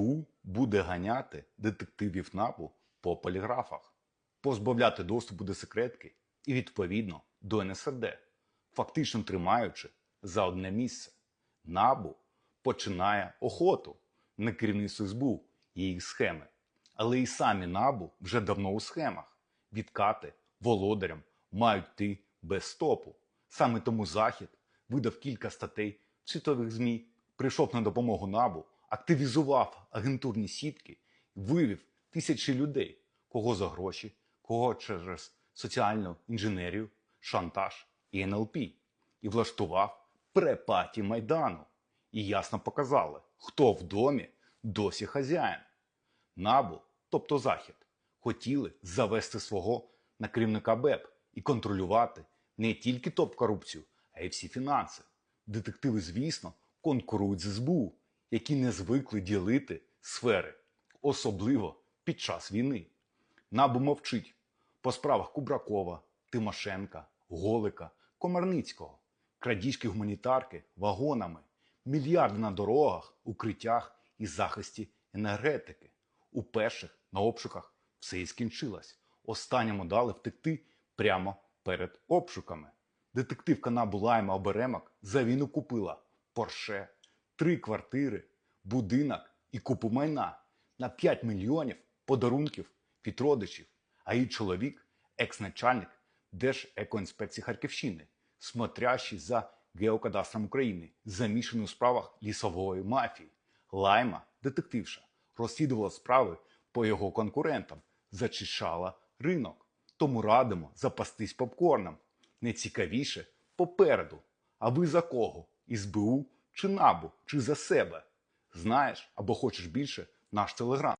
СБУ буде ганяти детективів НАБУ по поліграфах, позбавляти доступу до секретки і відповідно до НСРД, фактично тримаючи за одне місце. НАБУ починає охоту на керівництво СБУ і їх схеми. Але і самі НАБУ вже давно у схемах. Відкати володарям мають йти без стопу. Саме тому Захід видав кілька статей в світових ЗМІ, прийшов на допомогу НАБУ, активізував агентурні сітки, вивів тисячі людей, кого за гроші, кого через соціальну інженерію, шантаж і НЛП, і влаштував препаті Майдану. І ясно показали, хто в домі досі хазяїн. НАБУ, тобто Захід, хотіли завести свого на керівника БЕП і контролювати не тільки топ-корупцію, а й всі фінанси. Детективи, звісно, конкурують з СБУ, які не звикли ділити сфери, особливо під час війни. НАБУ мовчить по справах Кубракова, Тимошенка, Голика, Комарницького, крадіжки гуманітарки вагонами, мільярди на дорогах, укриттях і захисті енергетики. У перших на обшуках все і скінчилось. Останньому дали втекти прямо перед обшуками. Детективка НАБУ Лайма Оберемок за війну купила Порше, три квартири, будинок і купу майна на 5 мільйонів подарунків від родичів. А її чоловік, екс-начальник Держекоінспекції Харківщини, смотрящий за геокадастром України, замішаний у справах лісової мафії. Лайма, детективша, розслідувала справи по його конкурентам, зачищала ринок. Тому радимо запастись попкорном. Найцікавіше попереду. А ви за кого? СБУ чи НАБУ, чи за себе? Знаєш або хочеш більше наш телеграм.